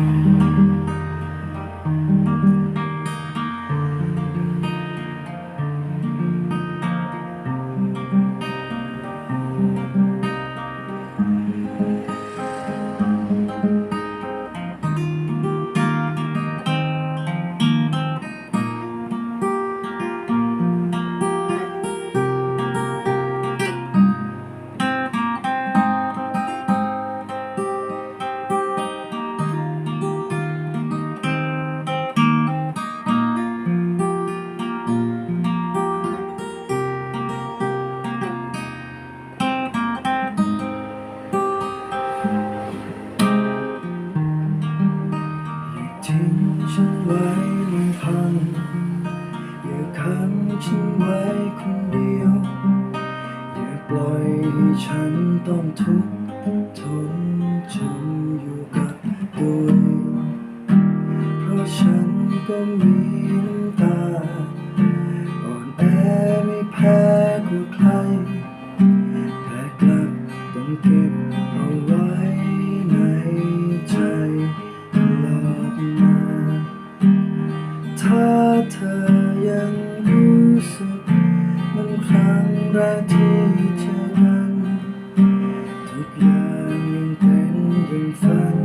ทิ้ ขังฉันไว้คนเดียว อย่าปล่อยให้ฉันต้องทุกข์ทนจมอยู่กับตัวเองเพราะฉันก็มีน้ำตา อ่อนแอไม่แพ้กว่าใครแต่กลับต้องเก็บเอาไว้ในใจตลอดมาถ้าเธอ แรกที่เจอกันทุกอย่างยังเป็นอย่างฝัน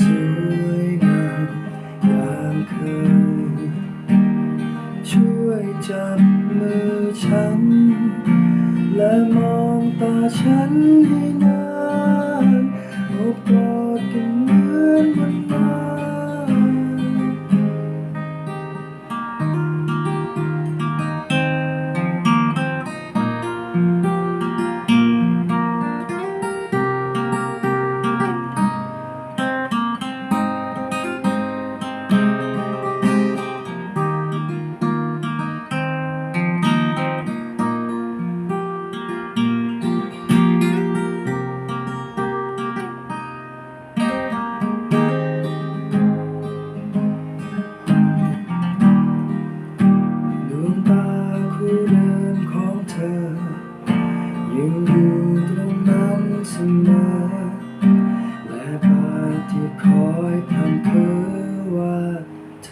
สวยงามอย่างเคย ช่วยจับมือฉัน และมองตาฉันให้นานโอบกอดกัน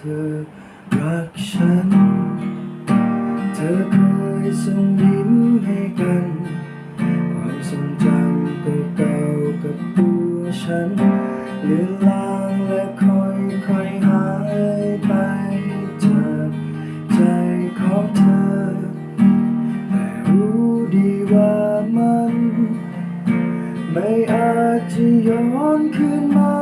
ธอรักฉัน เธอเคยส่งยิ้มให้กัน ความทรงจำเก่าๆกับตัวฉันเลือนลางและค่อยๆหายไปจากใจของเธอ แต่รู้ดีว่ามัน ไม่อาจจะย้อนคืนมา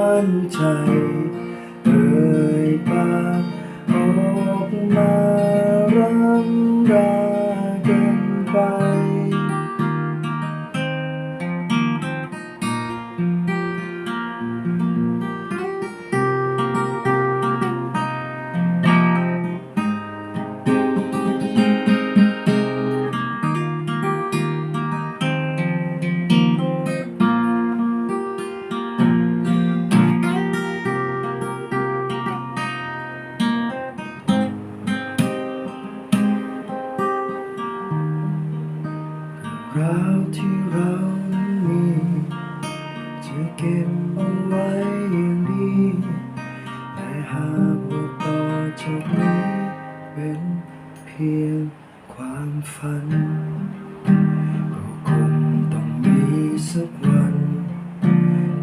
มั่นใจ ราวที่เรานั้นมีจะเก็บเอาไว้อย่างดีแต่หากว่าต่อจากนี้เป็นเพียงความฝันก็คงต้องมีสักวัน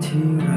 ที่เรา